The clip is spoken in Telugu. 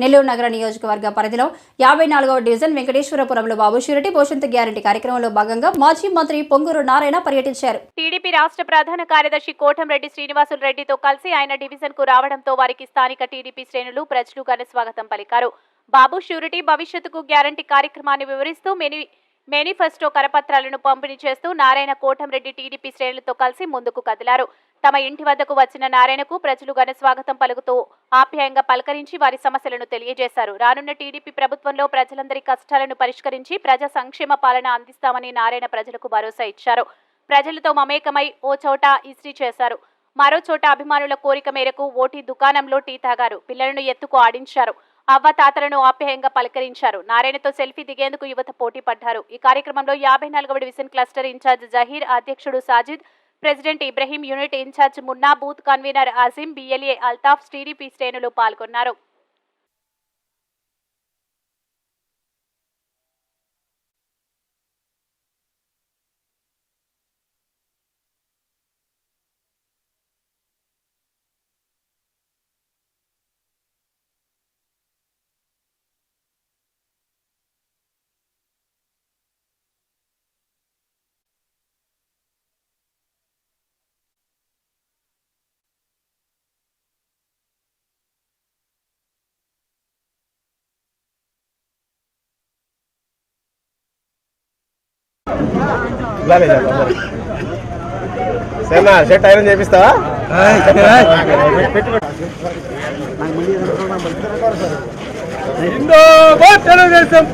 నెల్లూరు నగర నియోజకవర్గ పరిధిలో యాభై నాలుగవ డివిజన్ వెంకటేశ్వరపురంలో బాబు షూరిటీ పోషంత గ్యారంటీ కార్యక్రమంలో భాగంగా మాజీ మంత్రి పొంగూరు నారాయణ పర్యటించారు. టీడీపీ రాష్ట్ర ప్రధాన కార్యదర్శి కోటంరెడ్డి శ్రీనివాసులు రెడ్డితో కలిసి ఆయన డివిజన్కు రావడంతో వారికి స్థానిక టీడీపీ శ్రేణులు ప్రజలు ఘన స్వాగతం పలికారు. బాబు షూరిటీ భవిష్యత్తుకు గ్యారంటీ కార్యక్రమాన్ని వివరిస్తూ మెని మేనిఫెస్టో కరపత్రాలను పంపిణీ చేస్తూ నారాయణ కోటంరెడ్డి టీడీపీ శ్రేణులతో కలిసి ముందుకు కదిలారు. తమ ఇంటి వద్దకు వచ్చిన నారాయణకు ప్రజలు ఘన స్వాగతం పలుకుతూ ఆప్యాయంగా పలకరించి వారి సమస్యలను తెలియజేశారు. రానున్న టీడీపీ ప్రభుత్వంలో ప్రజలందరి కష్టాలను పరిష్కరించి ప్రజా సంక్షేమ పాలన అందిస్తామని నారాయణ ప్రజలకు భరోసా ఇచ్చారు. ప్రజలతో మమేకమై ఓ చోట ఇస్త్రీ చేశారు. మరో చోట అభిమానుల కోరిక మేరకు ఓటీ దుకాణంలో టీ తాగారు. పిల్లలను ఎత్తుకు ఆడించారు. అవ్వతాతలను ఆప్యాయంగా పలకరించారు. నారాయణతో సెల్ఫీ దిగేందుకు యువత పోటీ పడ్డారు. ఈ కార్యక్రమంలో యాభై నాలుగవ డివిజన్ క్లస్టర్ ఇన్ఛార్జ్ జహీర్ అధ్యక్షుడు Sajid president Ibrahim unit in charge Munna booth convener Azeem BLA Altaf TDP శ్రేణులు పాల్గొన్నారు. సరేనా సెట్ అయినా చేపిస్తావా? తెలుగుదేశం